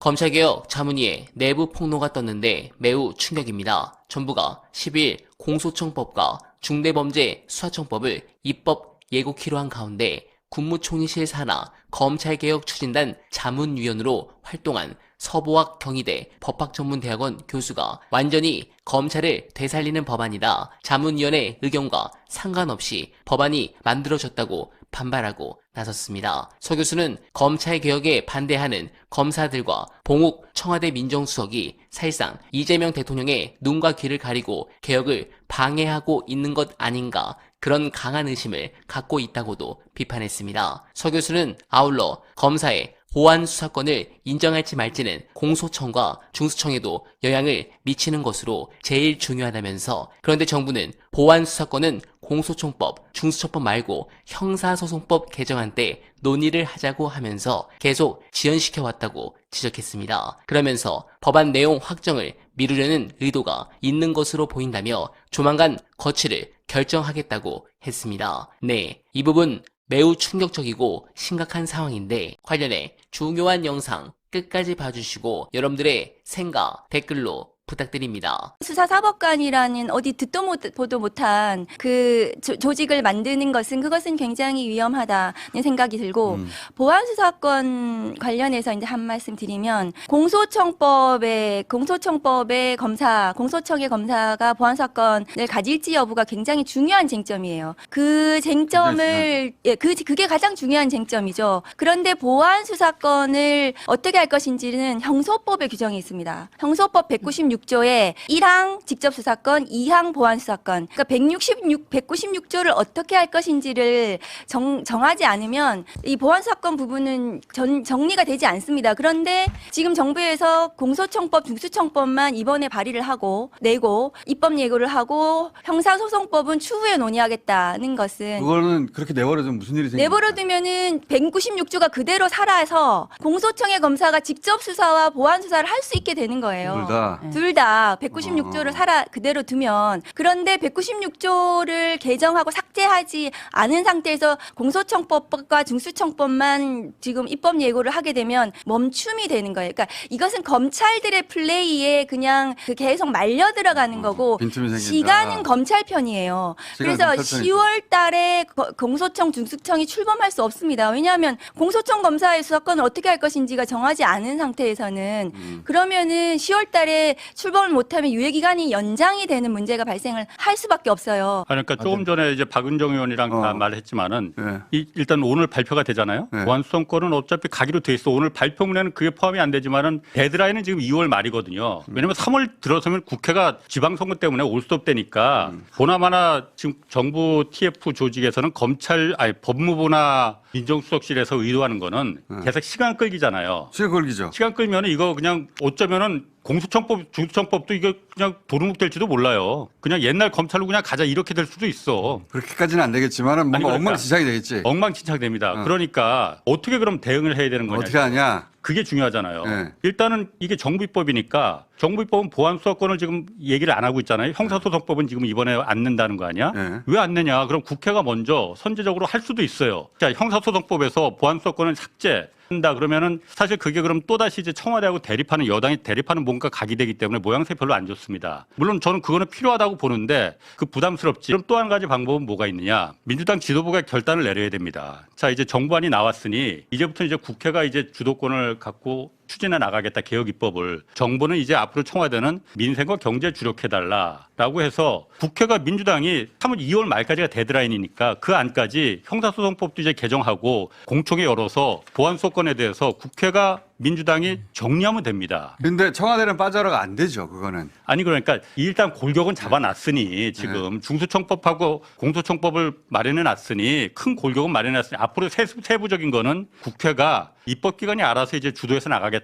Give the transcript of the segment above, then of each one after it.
검찰개혁 자문위에 내부 폭로가 떴는데 매우 충격입니다. 정부가 10일 공소청법과 중대범죄 수사청법을 입법 예고키로 한 가운데 국무총리실 산하 검찰개혁 추진단 자문위원으로 활동한 서보학 경희대 법학전문대학원 교수가 완전히 검찰을 되살리는 법안이다. 자문위원회 의견과 상관없이 법안이 만들어졌다고 반발하고 나섰습니다. 서 교수는 검찰 개혁에 반대하는 검사들과 봉욱 청와대 민정수석이 사실상 이재명 대통령의 눈과 귀를 가리고 개혁을 방해하고 있는 것 아닌가 그런 강한 의심을 갖고 있다고도 비판했습니다. 서 교수는 아울러 검사의 보안 수사권을 인정할지 말지는 공소청과 중수청에도 영향을 미치는 것으로 제일 중요하다면서 그런데 정부는 보안 수사권은 공소청법, 중수청법 말고 형사소송법 개정안 때 논의를 하자고 하면서 계속 지연시켜 왔다고 지적했습니다. 그러면서 법안 내용 확정을 미루려는 의도가 있는 것으로 보인다며 조만간 거취를 결정하겠다고 했습니다. 네, 이 부분 매우 충격적이고 심각한 상황인데 관련해 중요한 영상 끝까지 봐주시고 여러분들의 생각 댓글로 부탁드립니다. 수사사법관이라는 어디 듣도 못, 보도 못한 그 조, 조직을 만드는 것은 그것은 굉장히 위험하다는 생각이 들고 음. 보안수사권 관련해서 이제 한 말씀 드리면 공소청법의 공소청법의 검사 공소청의 검사가 보안사건을 가질지 여부가 굉장히 중요한 쟁점이에요. 그 쟁점을 예, 그 그게 가장 중요한 쟁점이죠. 그런데 보안수사권을 어떻게 할 것인지는 형소법에 규정이 있습니다. 형소법 196 조에 1항 직접 수사권, 2항 보안수사권. 그러니까 166, 196조를 어떻게 할 것인지를 정, 정하지 않으면 이 보안수사권 부분은 전, 정리가 되지 않습니다. 그런데 지금 정부에서 공소청법, 중수청법만 이번에 발의를 하고 내고 입법 예고를 하고 형사소송법은 추후에 논의하겠다는 것은 그거는 그렇게 내버려두면 무슨 일이 생깁니까? 내버려두면은 196조가 그대로 살아서 공소청의 검사가 직접 수사와 보안 수사를 할 수 있게 되는 거예요. 둘 다. 둘다 196조를 어. 살아 그대로 두면 그런데 196조를 개정하고 삭제하지 않은 상태에서 공소청법과 중수청법만 지금 입법 예고를 하게 되면 멈춤이 되는 거예요. 그러니까 이것은 검찰들의 플레이에 그냥 그 계속 말려 들어가는 거고 어, 빈틈이 생긴다. 시간은 검찰 편이에요. 시간은 그래서 검찰 편이죠. 10월 달에 거- 공소청 중수청이 출범할 수 없습니다. 왜냐하면 공소청 검사의 수사권을 어떻게 할 것인지가 정하지 않은 상태에서는 음. 그러면은 10월 달에 출범을 못하면 유예 기간이 연장이 되는 문제가 발생을 할 수밖에 없어요. 아니, 그러니까 조금 전에 이제 박은정 의원이랑 다 어. 말했지만은 네. 이, 일단 오늘 발표가 되잖아요. 네. 보안수사권은 어차피 가기로 돼 있어. 오늘 발표문에는 그게 포함이 안 되지만은 데드라인은 지금 2월 말이거든요. 음. 왜냐면 3월 들어서면 국회가 지방선거 때문에 올수 없다니까 음. 보나마나 지금 정부 TF 조직에서는 검찰 아니 법무부나 민정수석실에서 의도하는 거는 네. 계속 시간 끌기잖아요. 시간 걸기죠. 시간 끌면 이거 그냥 어쩌면은 공수청법, 중수청법도 이거 그냥 도루묵 될지도 몰라요. 그냥 옛날 검찰로 그냥 가자 이렇게 될 수도 있어. 그렇게까지는 안 되겠지만은 뭔가 그러니까. 엉망진창이 되겠지. 엉망진창 됩니다. 어. 그러니까 어떻게 그럼 대응을 해야 되는 거냐. 어떻게 하냐? 그게 중요하잖아요. 네. 일단은 이게 정부 입법이니까 정부 입법은 보안 수사권을 지금 얘기를 안 하고 있잖아요. 형사소송법은 지금 이번에 안 낸다는 거 아니야? 네. 왜안 내냐? 그럼 국회가 먼저 선제적으로 할 수도 있어요. 자, 형사소송법에서 보안 수사권을 삭제 한다 그러면은 사실 그게 그럼 또다시 이제 청와대하고 대립하는 여당이 대립하는 뭔가 각이 되기 때문에 모양새 별로 안 좋습니다. 물론 저는 그거는 필요하다고 보는데 그 부담스럽지. 그럼 또 한 가지 방법은 뭐가 있느냐? 민주당 지도부가 결단을 내려야 됩니다. 자, 이제 정부안이 나왔으니 이제부터 이제 국회가 이제 주도권을 갖고 추진해 나가겠다 개혁 입법을 정부는 이제 앞으로 청와대는 민생과 경제 주력해달라라고 해서 국회가 민주당이 3월 2월 말까지가 데드라인이니까 그 안까지 형사소송법도 이제 개정하고 공청회 열어서 보안수사권에 대해서 국회가 민주당이 정리하면 됩니다. 근데 청와대는 빠져라가 안 되죠. 그거는. 아니 그러니까 일단 골격은 잡아놨으니 지금 중수청법하고 공소청법을 마련해 놨으니 큰 골격은 마련해 놨으니 앞으로 세부, 세부적인 거는 국회가 입법기관이 알아서 이제 주도해서 나가겠다.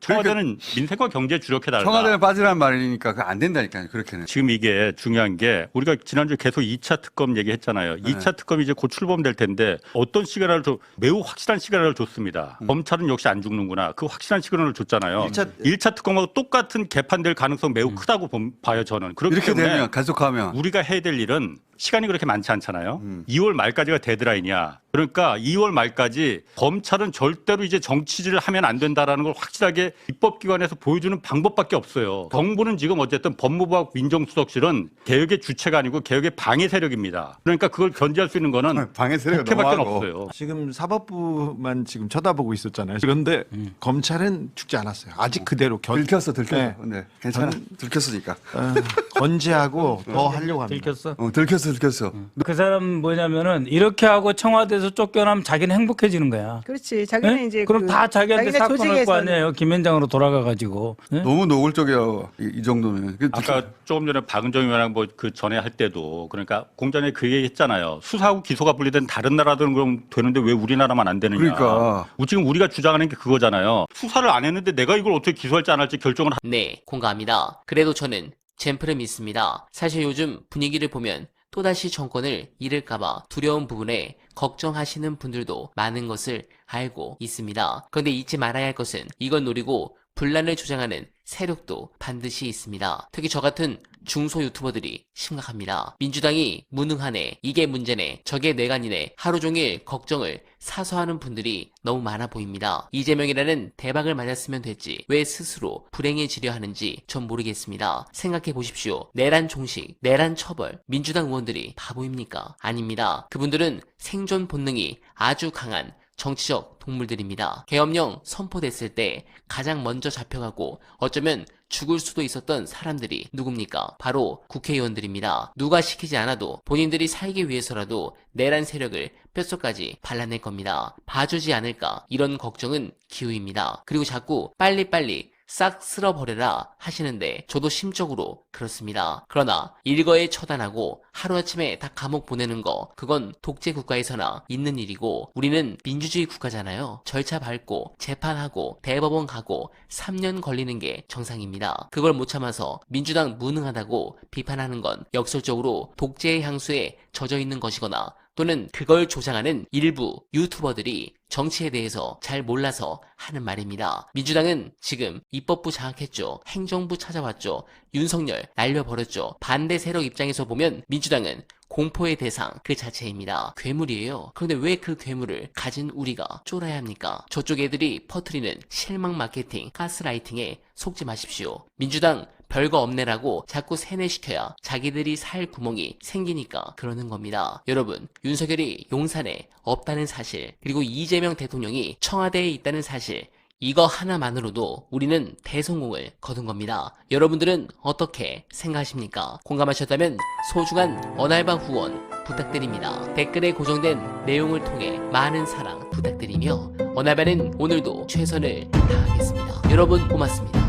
청와대는 민생과 경제에 주력해달라. 청와대는 빠지라는 말이니까 그거 안 된다니까요. 그렇게는. 지금 이게 중요한 게 우리가 지난주에 계속 2차 특검 얘기했잖아요. 네. 2차 특검이 이제 곧 출범될 텐데 어떤 시간을 줘 매우 확실한 시간을 줬습니다. 음. 검찰은 역시 안 죽는구나. 그 확실한 시간을 줬잖아요. 일차- 1차 특검하고 똑같은 개판될 가능성 매우 크다고 봄- 봐요 저는. 그렇기 음. 이렇게 때문에 되면 계속하면 우리가 해야 될 일은 시간이 그렇게 많지 않잖아요. 음. 2월 말까지가 데드라인이야. 그러니까 2월 말까지 검찰은 절대로 이제 정치질을 하면 안 된다라는 걸 확실하게 입법기관에서 보여주는 방법밖에 없어요. 정부는 지금 어쨌든 법무부와 민정수석실은 개혁의 주체가 아니고 개혁의 방해 세력입니다. 그러니까 그걸 견제할 수 있는 거는 방해 세력이 국회밖에. 없어요. 지금 사법부만 지금 쳐다보고 있었잖아요. 그런데 검찰은 죽지 않았어요. 아직 그대로 견, 들켰어, 들켰어. 네. 네. 괜찮아. 들켰으니까. 어, 건재하고 더 하려고 합니다. 들켰어. 어, 들켰어, 들켰어. 그 사람 뭐냐면은 이렇게 하고 청와대에서 쫓겨나면 자기는 행복해지는 거야. 그렇지. 자기는 예? 이제 그럼 그 다 자기한테 자기네 사건할 거 조직에서는- 아니에요. 김현장으로 돌아가 가지고. 예? 너무 노골적이야. 이, 이 정도면. 그 아까 조금 전에 박은정 의원랑 뭐 그 전에 할 때도 그러니까 공전에 그 얘기 했잖아요. 수사하고 기소가 분리된 다른 나라들은 그럼 되는데 왜 우리나라만 안 되느냐. 그러니까. 지금 우리가 주장하는 게 그거잖아요. 수사를 안 했는데 내가 이걸 어떻게 기소할지 안 할지 결정을 하- 네, 공감합니다. 그래도 저는 젠프를 믿습니다. 사실 요즘 분위기를 보면 또다시 정권을 잃을까봐 두려운 부분에 걱정하시는 분들도 많은 것을 알고 있습니다. 그런데 잊지 말아야 할 것은 이걸 노리고 분란을 조장하는 세력도 반드시 있습니다. 특히 저 같은 중소 유튜버들이 심각합니다. 민주당이 무능하네, 이게 문제네, 저게 내간이네, 하루 종일 걱정을 사서하는 분들이 너무 많아 보입니다. 이재명이라는 대박을 맞았으면 됐지 왜 스스로 불행해지려 하는지 전 모르겠습니다. 생각해 보십시오. 내란 종식, 내란 처벌, 민주당 의원들이 바보입니까? 아닙니다. 그분들은 생존 본능이 아주 강한 정치적 동물들입니다. 계엄령 선포됐을 때 가장 먼저 잡혀가고 어쩌면 죽을 수도 있었던 사람들이 누굽니까? 바로 국회의원들입니다. 누가 시키지 않아도 본인들이 살기 위해서라도 내란 세력을 뼛속까지 발라낼 겁니다. 봐주지 않을까? 이런 걱정은 기우입니다. 그리고 자꾸 빨리빨리 싹 쓸어버려라 하시는데 저도 심적으로 그렇습니다. 그러나 일거에 처단하고 하루아침에 다 감옥 보내는 거 그건 독재 국가에서나 있는 일이고 우리는 민주주의 국가잖아요. 절차 밟고 재판하고 대법원 가고 3년 걸리는 게 정상입니다. 그걸 못 참아서 민주당 무능하다고 비판하는 건 역설적으로 독재의 향수에 젖어 있는 것이거나 또는 그걸 조장하는 일부 유튜버들이 정치에 대해서 잘 몰라서 하는 말입니다. 민주당은 지금 입법부 장악했죠. 행정부 찾아왔죠. 윤석열 날려버렸죠. 반대 세력 입장에서 보면 민주당은 공포의 대상 그 자체입니다. 괴물이에요. 그런데 왜 그 괴물을 가진 우리가 쫄아야 합니까? 저쪽 애들이 퍼트리는 실망 마케팅, 가스라이팅에 속지 마십시오. 민주당 별거 없네라고 자꾸 세뇌시켜야 자기들이 살 구멍이 생기니까 그러는 겁니다. 여러분, 윤석열이 용산에 없다는 사실, 그리고 이재명 대통령이 청와대에 있다는 사실, 이거 하나만으로도 우리는 대성공을 거둔 겁니다. 여러분들은 어떻게 생각하십니까? 공감하셨다면 소중한 언알바 후원 부탁드립니다. 댓글에 고정된 내용을 통해 많은 사랑 부탁드리며 언알바는 오늘도 최선을 다하겠습니다. 여러분 고맙습니다.